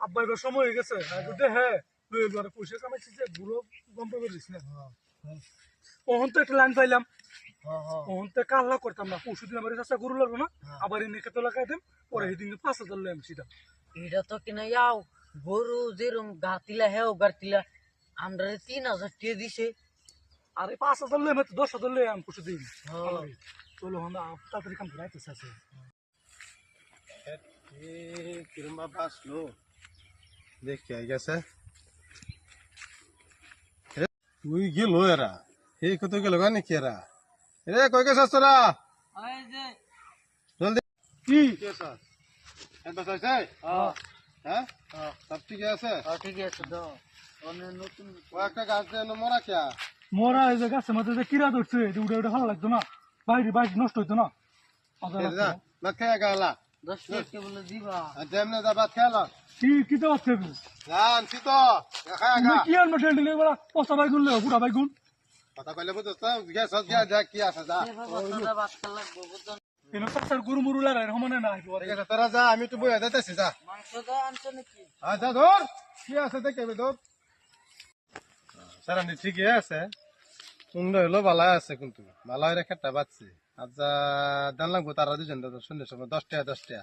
আব্বা এবার সময় হয়ে গেছে। হ্যাঁ এবার পয়সা কামাইছি যে বুড়ো গম পাবে না। ওহন তো একটা লাইন পাইলাম। ওহন তো কাল্লা করতাম না। পরশু দিন আমার চাষা গরু লাগল না। আবার এনে খেতে লাগাই দেম। পরে সেদিন পাঁচ হাজার লই আমি সিধা এটা তো কিনা যাও গরু যেরম গাতিলা হেও গাতিলা আমরা তিন হাজার টিয়া দিছে। আরে পাঁচ হাজার লই আমি তো দশ হাজার লই আমি পরশু দিন হ্যাঁ। চলো হন তাড়াতাড়ি কাম করে আছে। কিরম বাবা আসলো দেখি আই গেছে তুই গেল এরা এই কত গেল গানি কি এরা রে কই গেছিস তোরা জলদি কি আছে এত আছে হ্যাঁ সব ঠিক আছে ঠিক আছে দাও নতুন ও একটা গাছ দিয়ে মরা কে মরা এই যে গাছের মাথায় যে কিরা ধরছে এটা উঠে উঠে ভালো লাগতো না বাইরে বাইরে নষ্ট হইতো না। না খেয়ে গেলা দশ টাকা বলে দিবা? আর যেমনে খেলা কি কি তো আছে জান তো? গা কি পচা লে কথা কইলে বুঝছ তো গ্যাস আছে যা। তোরা বাচ্চা লাগবো বুঝছ? এনে চাচার গরু মরু লাগাই সমানে না ঠিক আছে তোরা যা আমি তো বইয়া যা। মাংস দাও আনছো নাকি? আচ্ছা ধর। কি আছে দেখে ধর। সারানি ঠিকই আছে। সুন্দর হলো ভালো আছে কিন্তু। ভালো হয়ে খেটটা বাচ্চি আচ্ছা দান লাগবো তারা দুজন সন্ধ্যের সময়, দশটা দশটা।